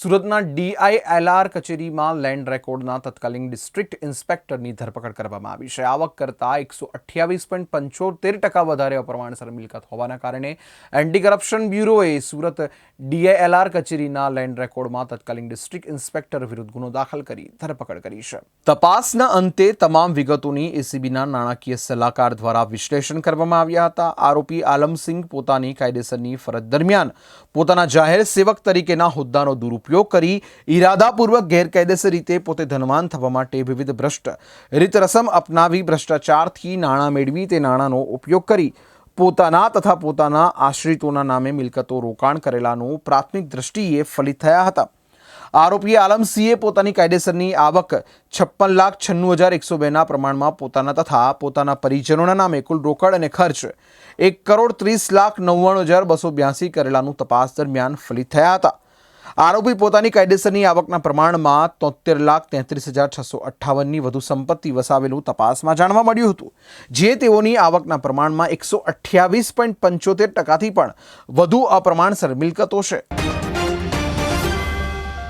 સુરતના ડીઆઈએલઆર કચેરીમાં લેન્ડ રેકોર્ડના તત્કાલીન ડિસ્ટ્રિક્ટ ઇન્સ્પેક્ટરની ધરપકડ કરવામાં આવી છે. આવક કરતાં એકસો અઠ્યાવીસ પોઈન્ટ પંચોતેર ટકા વધારે અપ્રમાણસર મિલકત હોવાના કારણે એન્ટી કરપ્શન બ્યુરોએ સુરત ડીઆઈએલઆર કચેરીના લેન્ડ રેકોર્ડમાં તત્કાલીન ડિસ્ટ્રિક્ટ ઇન્સ્પેક્ટર વિરુદ્ધ ગુનો દાખલ કરી ધરપકડ કરી છે. તપાસના અંતે તમામ વિગતોની એસીબીના નાણાકીય સલાહકાર દ્વારા વિશ્લેષણ કરવામાં આવ્યા હતા. આરોપી આલમસિંહ પોતાની કાયદેસરની ફરજ દરમિયાન પોતાના જાહેર સેવક તરીકેના હોદ્દાનો દુરુપયોગ કરી ઈરાદાપૂર્વક ગેરકાયદેસર રીતે પોતે ધનવાન થવા માટે વિવિધ ભ્રષ્ટ રીત રસમ અપનાવી ભ્રષ્ટાચારથી નાણાં મેળવી તે નાણાંનો ઉપયોગ કરી પોતાના તથા પોતાના આશ્રિતોના નામે મિલકતો રોકાણ કરેલાનું પ્રાથમિક દ્રષ્ટિએ ફલિત થયા હતા. આરોપી આલમસિંહે પોતાની કાયદેસરની આવક છપ્પન લાખ છન્નું હજાર એકસો બેના પ્રમાણમાં પોતાના તથા પોતાના પરિજનોના નામે કુલ રોકડ અને ખર્ચ એક કરોડ ત્રીસ લાખ નવ્વાણું હજાર બસો બ્યાસી કરેલાનું તપાસ દરમિયાન ફલિત થયા હતા. આરોપી પોતાની કાયદેસરની આવકના પ્રમાણમાં તોતેર લાખ તેત્રીસ હજાર છસો અઠ્ઠાવનની વધુ સંપત્તિ વસાવેલું તપાસમાં જાણવા મળ્યું હતું. જે તેઓની આવકના પ્રમાણમાં એકસો અઠ્યાવીસ પોઈન્ટ પંચોતેર ટકાથી પણ વધુ અપ્રમાણસર મિલકતો છે.